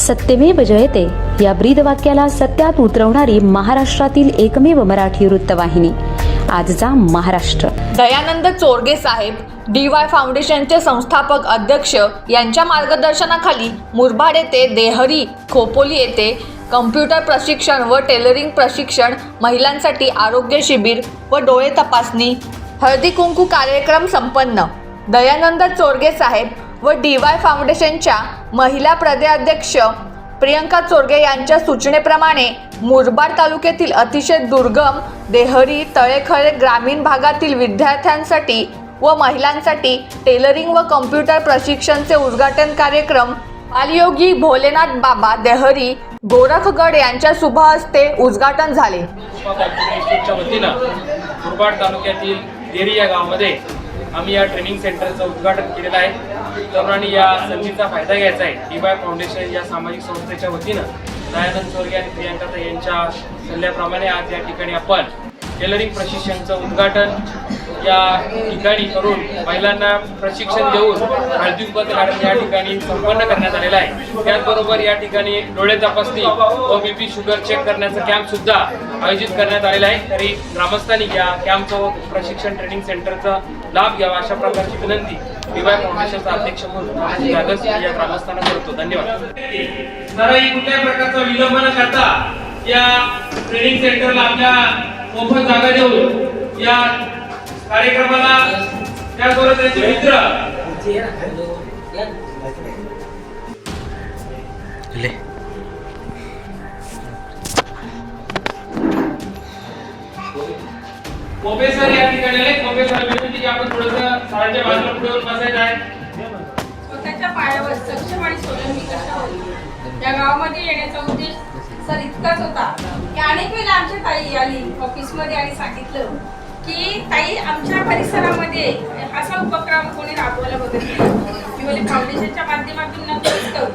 सत्यमेव जयते. या ब्रीद वाक्याला सत्यात उतरवणारी महाराष्ट्रातील एकमेव मराठी वृत्तवाहिनी. आजचा महाराष्ट्र. दयानंद चोरगे साहेब डी वाय फाउंडेशनचे संस्थापक अध्यक्ष यांच्या मार्गदर्शनाखाली मुरबाड येथे देहरी खोपोली येथे कम्प्युटर प्रशिक्षण व टेलरिंग प्रशिक्षण महिलांसाठी आरोग्य शिबिर व डोळे तपासणी. हळदी कुंकू कार्यक्रम संपन्न. दयानंद चोरगे साहेब व डी वाय फाउंडेशनच्या महिला प्रदेशाध्यक्ष प्रियंका चोरगे यांच्या सूचनेप्रमाणे मुरबाड तालुक्यातील अतिशय दुर्गम देहरी तळेखळे ग्रामीण भागातील विद्यार्थ्यांसाठी व महिलांसाठी टेलरिंग व कम्प्युटर प्रशिक्षणचे उद्घाटन कार्यक्रम बालयोगी भोलेनाथ बाबा देहरी गोरखगड यांच्या शुभहस्ते उद्घाटन झाले. मुरबाड तालुक्यातील देरी या गावामध्ये आम्ही या ट्रेनिंग सेंटरचं उद्घाटन केलेलं आहे. तरुणांनी या संधीचा फायदा घ्यायचा आहे. डीवाय फाउंडेशन या सामाजिक संस्थेच्या वतीनं दयानंद स्वर्गीय आणि प्रियांका यांच्या सल्ल्याप्रमाणे आज या ठिकाणी आपण टेलरिंग प्रशिक्षणचं उद्घाटन या ठिकाणी करून महिलांना प्रशिक्षण देऊन हळदी कुंकवाचं कार्यक्रम या ठिकाणी संपन्न करण्यात आलेला आहे. त्याचबरोबर या ठिकाणी डोळे तपासणी व बीपी शुगर चेक करण्याचा कॅम्प सुद्धा आयोजित करण्यात आलेला आहे. तरी ग्रामस्थांनी या कॅम्पचं व प्रशिक्षण ट्रेनिंग सेंटरचा लाभ घ्यावा अशा प्रकारची विनंती डीवाय फाउंडेशनचा अध्यक्ष म्हणून जागस या ग्रामस्थांना करतो. धन्यवाद. कुठल्याही प्रकारचा विलंब न करता या ट्रेनिंग सेंटरला आपल्या मोफत जागा देऊन या कार्यक्रमाला त्याचबरोबर त्यांचे मित्र. कोपे सर या ठिकाणी आले कोपे सर विनंती की आपण थोडस सरांच्या बाजूला पुढे येऊन बसायचं आहे. स्वतःच्या पायावर सक्षम आणि स्वावलंबी कशा होईल? या गावामध्ये येण्याचा उद्देश सर इतकाच होता की अनेक वेळेला आमच्या ताई आली ऑफिसमध्ये आणि सांगितलं की काही आमच्या परिसरामध्ये असा उपक्रम कोणी राबवला वगैरे नाही. फाउंडेशनच्या माध्यमातून नक्कीच करू.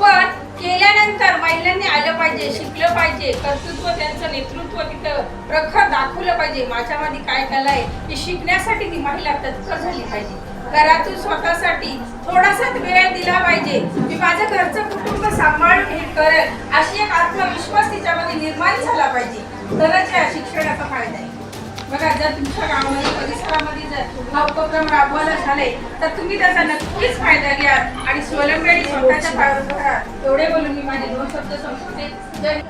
पण केल्यानंतर महिलांनी आलं पाहिजे शिकलं पाहिजे कर्तृत्व त्यांचं नेतृत्व तिथं प्रखर दाखवलं पाहिजे. माझ्यामध्ये काय कला आहे हे शिकण्यासाठी ती महिला तत्पर झाली पाहिजे. घरातून स्वतःसाठी थोडासा वेळ दिला पाहिजे. मी माझं घरचं कुटुंब सांभाळून हे करेल अशी एक आत्मविश्वास तिच्यामध्ये निर्माण झाला पाहिजे. तरच या शिक्षणात जर तुमच्या गावामध्ये परिसरामध्ये जर हा उपक्रम राबवायला झाले तर तुम्ही त्याचा नक्कीच फायदा घ्या. आणि स्वलंबी आणि स्वतःच्या पायावर राहा. एवढे बोलून मी माझे दोन शब्द संपवते. जय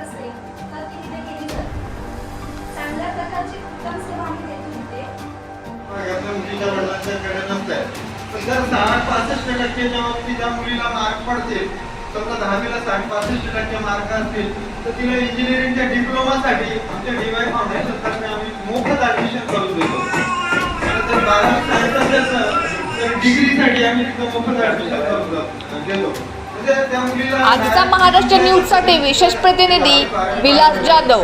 चांगल्या प्रकारची उत्तम सेवा आम्ही देत होते मुलीच्या वडिलांच्याकडे नसतंय. पण जर साठ पासष्ट टक्केच्या बाबतीत त्या मुलीला मार्क पडतील समजा दहावीला साठ पासष्ट टक्के मार्क असतील तर तिला इंजिनिअरिंगच्या डिप्लोमासाठी आमच्या डीवाय फाउंडेशन तर्फे आम्ही मोफत ऍडमिशन करून देतो. त्यानंतर बारावी सायन्स असेल तर- डिग्रीसाठी आम्ही तिथं मोफत ऍडमिशन करून देतो. म्हणजे आजचा महाराष्ट्र न्यूजसाठी विशेष प्रतिनिधी विलास जाधव.